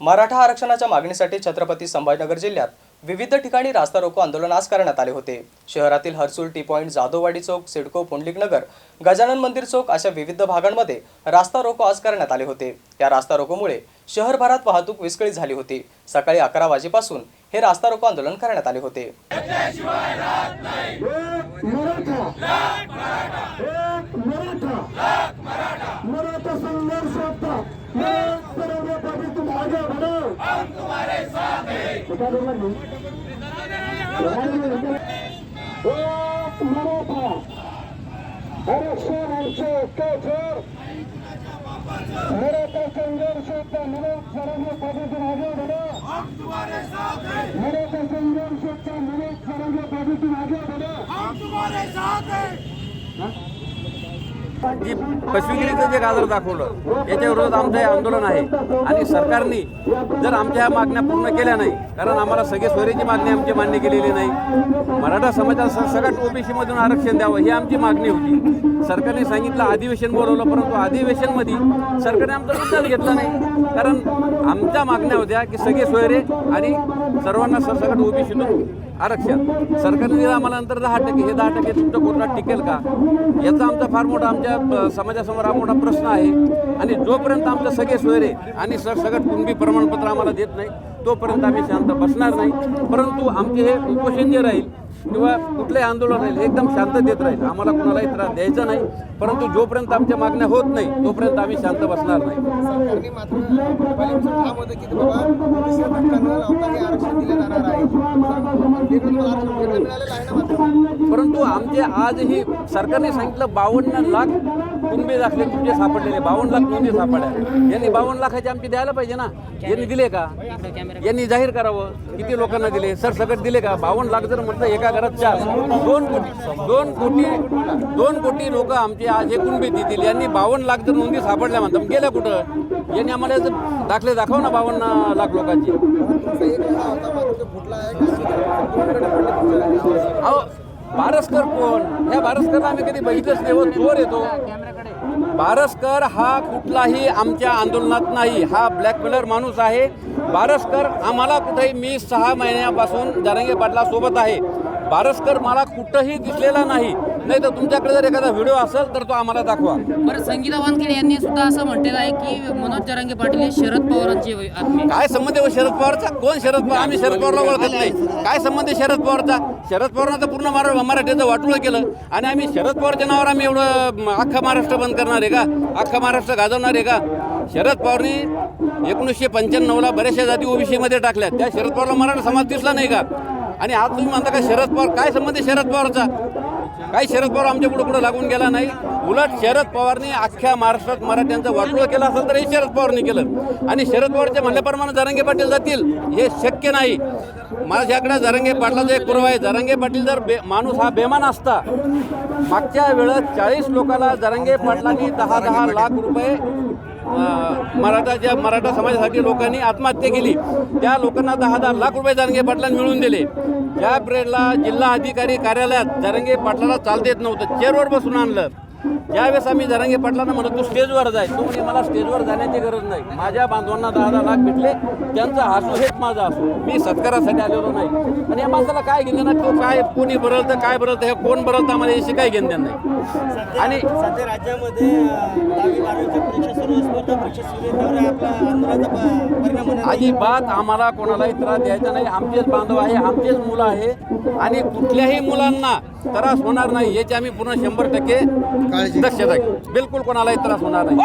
मराठा आरक्षणाच्या मागणीसाठी छत्रपती संभाजीनगर जिल्ह्यात विविध ठिकाणी रास्ता रोको आंदोलन आज करण्यात आले होते. शहरातील हर्सुल टी पॉईंट जाधववाडी चौक सिडको पुंडलिक नगर गजानन मंदिर चौक अशा विविध भागांमध्ये रास्ता रोको आज करण्यात आले होते. या रास्ता रोकोमुळे शहरभरात वाहतूक विस्कळीत झाली होती. सकाळी अकरा वाजेपासून हे रास्ता रोको आंदोलन करण्यात आले होते एक मराठा एक मराठा मराठा संघर्ष होता एक सर्वोपरि तुम आगे बढ़ो हम तुम्हारे साथ हैं एक मराठा आरक्षण आमचे के जोर मराठा संघर्ष होता मनोज सर्वोपरि तुम आगे बढ़ो हम तुम्हारे साथ हैं मराठा संघर्ष होता मनोज सर्वोपरि तुम आगे बढ़ो जी फसवेगिरीचं जे गाजर दाखवलं याच्याविरोधात आमचं हे आंदोलन आहे. आणि सरकारने जर आमच्या ह्या मागण्या पूर्ण केल्या नाही कारण आम्हाला सगळे सोयरीची मागणी आमची मान्य केलेली नाही. मराठा समाजाला सगळ्यात ओबीसीमधून आरक्षण द्यावं ही आमची मागणी होती. सरकारने सांगितलं अधिवेशन बोलवलं परंतु अधिवेशनमध्ये सरकारने आमचा मुद्दाच घेतला नाही. कारण आमच्या मागण्या होत्या की सगळे सोयरे आणि सर्वांना सरसकट ओबीसीतून आरक्षण. सरकारने दिलं आम्हाला नंतर दहा टक्के. हे दहा टक्के तुमच्या कोर्टात टिकेल का? याचा आमचा फार मोठा आमच्या समाजासमोर हा मोठा प्रश्न आहे. आणि जोपर्यंत आमचं सगळे सोयरे आणि सरसकट कुणबी प्रमाणपत्र आम्हाला देत नाही तोपर्यंत आम्ही शांत बसणार नाही. परंतु आमचे हे उपोषण जे राहील किंवा कुठलंही आंदोलन राहील एकदम शांततेत राहील. आम्हाला कुणालाही त्रास द्यायचा नाही परंतु जोपर्यंत आमच्या मागण्या होत नाही तोपर्यंत आम्ही शांत बसणार नाही. हे परंतु आमचे आजही सरकारने सांगितलं बावन्न लाख कुणबे दाखले तुमचे सापडलेले बावन्न लाख नोंदी सापडल्या यांनी बावन्न लाखाचे आमचे द्यायला पाहिजे ना? यांनी दिले का? यांनी जाहीर करावं. किती लोकांना दिले? सर सगळं दिले का? बावन्न लाख जर म्हटलं एका घरात चार. दोन कोटी दोन कोटी दोन कोटी लोक आमचे आज हे कुणबे देतील. यांनी बावन्न लाख जर नोंदी सापडल्या म्हणतात गेल्या कुठं? यांनी आम्हाला दाखले दाखव ना बावन्न लाख लोकांचे. तुमचा. अहो बारसकर कोण? ह्या बारसकरला आम्ही कधी बघितलंच नाही. व चोर येतो. बारसकर हा कुठलाही आमच्या आंदोलनात नाही. हा ब्लॅकमेलर माणूस आहे. बारसकर आम्हाला कुठेही मी सहा महिन्यापासून जारंगे पाटला सोबत आहे. बारसकर मला कुठंही दिसलेला नाही. नाही तर तुमच्याकडे जर एखादा व्हिडिओ असेल तर तो आम्हाला दाखवा. बरं संगीता वानखेडे यांनी सुद्धा असं म्हटलेलं आहे की मनोज जरांगे पाटील हे शरद पवारांचे आत्मे काय संबंध आहे हो शरद पवारचा? कोण शरद पवार? आम्ही शरद पवारला ओळखत नाही. काय संबंध आहे शरद पवारचा? शरद पवारनं तर पूर्ण मरा मराठीचं वाटोळं केलं. आणि आम्ही शरद पवारच्या नावावर आम्ही एवढं म, अख्खा महाराष्ट्र बंद करणार आहे का? अख्खा महाराष्ट्र गाजवणार आहे का? शरद पवारनी एकोणीसशे पंच्याण्णवला बऱ्याचशा जाती ओबीसीमध्ये टाकल्या त्या शरद पवारला मराठा समाज दिसला नाही का? आणि आज तुम्ही म्हणता का शरद पवार काय संबंध आहे शरद पवारचा? काही शरद पवार आमच्या पुढे पुढे लागून गेला नाही. उलट शरद पवारने अख्ख्या महाराष्ट्रात मराठ्यांचं वाटोळं केलं असेल तर हे शरद पवारने केलं. आणि शरद पवारच्या म्हणल्याप्रमाणे जरंगे पाटील जातील हे शक्य नाही. माझ्याकडे जरंगे पाटलाचा एक पुरावा आहे. जरंगे पाटील जर बे माणूस हा बेमान असता मागच्या वेळेत चाळीस लोकाला जरांगे पाटलांनी दहा दहा लाख रुपये मराठाच्या मराठा समाजासाठी लोकांनी आत्महत्या केली त्या लोकांना दहा दहा लाख रुपये जारंगे पाटलांनी मिळवून दिले. त्या पिरियडला जिल्हा अधिकारी कार्यालयात जारंगे पाटलाला चालता येत नव्हतं. चेअरवर बसून आणलं. ज्यावेळेस आम्ही जरांगे पाटलांना म्हणत तू स्टेजवर जाय. तो म्हणजे मला स्टेजवर जाण्याची गरज नाही. माझ्या बांधवांना दहा दहा लाख भेटले. त्यांचा हसू हेच माझा हसू मी सत्कारासाठी आलेलो नाही. आणि या माणसाला काय घेणं ना तो काय कोणी बरळतं काय बरळतं हे कोण बरळतं आम्हाला याशी काय घेणं नाही. आणि सध्या राज्यामध्ये दहावी बारावीच्या परीक्षा सुरू असतो त्या परीक्षा सुरू त्यावर आपल्या आंदोलनाचा प- परिणाम होणार नाही. अजिबात आम्हाला कोणालाही त्रास द्यायचा नाही. आमचेच बांधव आहे आमचेच मुलं आहे. आणि कुठल्याही मुलांना त्रास होणार नाही याची आम्ही पूर्ण शंभर टक्के दक्षता बिलकुल कोणालाही त्रास होणार नाही.